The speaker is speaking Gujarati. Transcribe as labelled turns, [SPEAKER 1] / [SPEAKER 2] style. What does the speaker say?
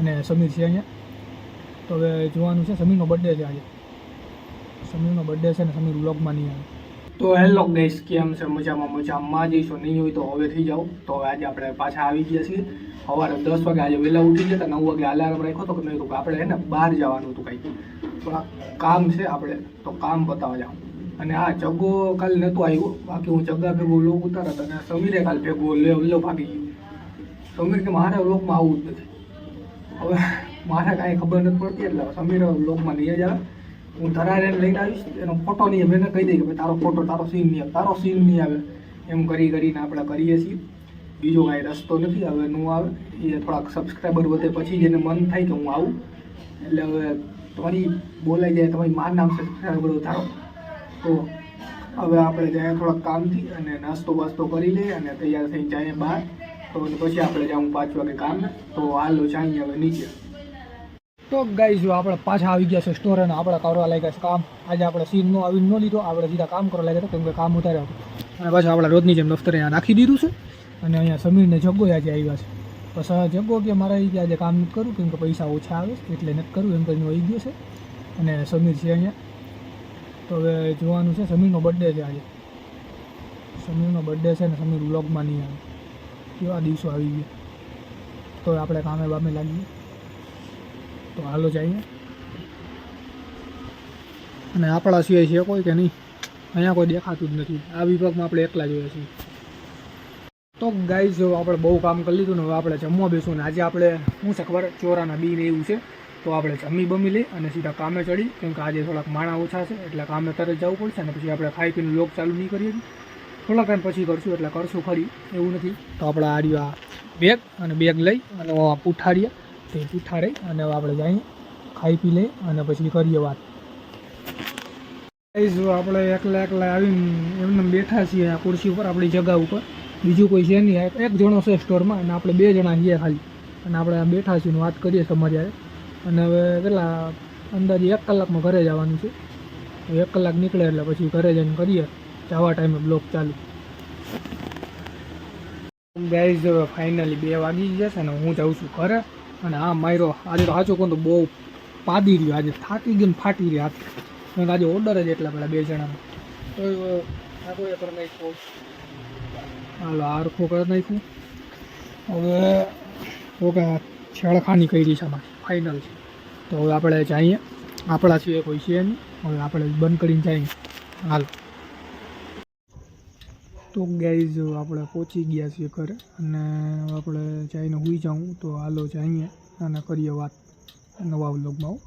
[SPEAKER 1] અને સમીર છે અહીંયા. તો હવે જોવાનું છે, સમીરનો બર્થડે છે આજે. સમીરનો બર્થડે છે ને સમીર વ્લોગમાં નહીં આવે. તો હેલો ગાઈસ કેમ છે? મજામાં મજામાં. જઈશું નહીં હોય તો હવે થઈ જાઓ. તો આજે આપણે પાછા આવી ગયા છીએ. સવારે દસ વાગે આજે વહેલા ઉઠી ગયા હતા, નવ વાગે અલાર્મ રાખ્યો તો કે નહીં તો આપણે એને બહાર જવાનું હતું કંઈક. થોડા કામ છે આપણે, તો કામ બતાવવા જાઉં અને આ જગ્ગો કાલે નહોતો આવ્યો. બાકી હું જગ્ગા ભેગો લોક ઉતારા હતા અને સમીરે કાલે ભેગો લે ભાગી ગયો. સમીર કે મારે લોકમાં આવવું જ નથી. હવે મારે કાંઈ ખબર નથી પડતી એટલે સમીર લોકમાં લઈ જ આવે હું ધરારે લઈને આવીશ. એનો ફોટો નહીં આવે. એને કહી દઈએ કે ભાઈ તારો ફોટો તારો સીન નહીં આવે. તારો સીન નહીં આવે. એમ કરી કરીને આપણે કરીએ છીએ. બીજો કાંઈ રસ્તો નથી. હવે નું આવે. એ થોડાક સબસ્ક્રાઈબર વધે પછી જેને મન થાય કે હું આવું. એટલે હવે તમારી બોલાઈ જાય, તમારી માર નામ સબસ્ક્રાઈબર વધારો. તો હવે આપણે જાય થોડાક કામથી અને નાસ્તો બાસ્તો કરી લઈએ અને તૈયાર થઈ જાય બહાર. પછી આપણે જાઉં પાંચ વાગે કામ, તો હાલો જઈએ હવે નીચે. તો ગાઈઝ જો આપણે પાછા આવી ગયા છે સ્ટોર અને આપણે કરવા લાગ્યા છે કામ. આજે આપણે સીન નો આવીને ન લીધો, આપણે સીધા કામ કરવા લાગ્યા કેમ કે કામ ઉતાર્યા હતું. અને પાછા આપણે રોજની જેમ દફતરે અહીંયા નાખી દીધું છે અને અહીંયા સમીરને જગ્ગો આજે આવ્યા છે. પછી જગ્ગો કે મારે કે આજે કામ નથી કરું, કેમ કે પૈસા ઓછા આવે એટલે નથી કરું, એમ કરીને આવી ગયો છે. અને સમીર છે અહીંયા. તો હવે જોવાનું છે, સમીરનો બર્થડે છે આજે. સમીરનો બર્થડે છે ને સમીર વ્લોગમાં નહીં આવે. કેવા દિવસો આવી ગયા? તો આપણે કામે બામે લાગીએ. તો હાલો જઈએ. અને આપણા સિવાય છે કોઈ કે નહીં? અહીંયા કોઈ દેખાતું જ નથી. આ વિભાગમાં આપણે એકલા જોઈએ છીએ. તો ગાય જો આપણે બહુ કામ કરી લીધું ને, હવે આપણે જમવા બેસું ને. આજે આપણે, શું છે ખબર? ચોરાના બી ને એવું છે. તો આપણે જમી બમી લઈ અને સીધા કામે ચડી કેમ કે આજે થોડાક માણા ઓછા છે, એટલે કામે તરત જવું પડશે ને, પછી આપણે ખાઈ પીને લોક ચાલુ નહીં કરીએ થોડાક ટાઈમ પછી કરશું એટલે કરશું ખરી એવું નથી. તો આપણે આ રહ્યું આ બેગ અને બેગ લઈ અને પૂઠાડ્યા તે પૂઠારે અને હવે આપણે જઈએ ખાઈ પી લઈએ અને પછી કરીએ વાત. આપણે એકલા એકલા આવીને એમને બેઠા છીએ આ ખુરશી ઉપર આપણી જગા ઉપર. બીજું કોઈ છે નહીં એક- જણો છે સ્ટોરમાં અને આપણે બે જણા છીએ ખાલી. અને આપણે બેઠા છીએ વાત કરીએ તમારી અને હવે કેટલા અંદાજે એક કલાકમાં ઘરે જવાનું છે. એક કલાક નીકળે એટલે પછી ઘરે જઈને કરીએ. જવા ટાઈમે બ્લોક ચાલુ. ગાઈઝ હવે ફાઇનલી બે વાગી જશે ને હું જાઉં છું ઘરે. અને આ માયરો આજે તો સાચો કહું તો બહુ પાદી રહ્યો. આજે થાકી ગયો ને ફાટી રહ્યા હાથ. કેમ આજે ઓર્ડર જ એટલા પેલા બે જણાનો હાલો આરખો કરી નાખ્યું. હવે ઓકે છેડખાની કરી છે અમારી ફાઇનલ છે. તો હવે આપણે જઈએ. આપણા સિવાય કોઈ છે નહીં. હવે આપણે બંધ કરીને જઈએ. હાલ. તો ગાઈઝ આપણે પહોંચી ગયા છીએ ઘરે અને આપણે જઈને હોઈ જાઉં તો હાલો જઈએ અને કરીએ વાત નવા વ્લોગમાં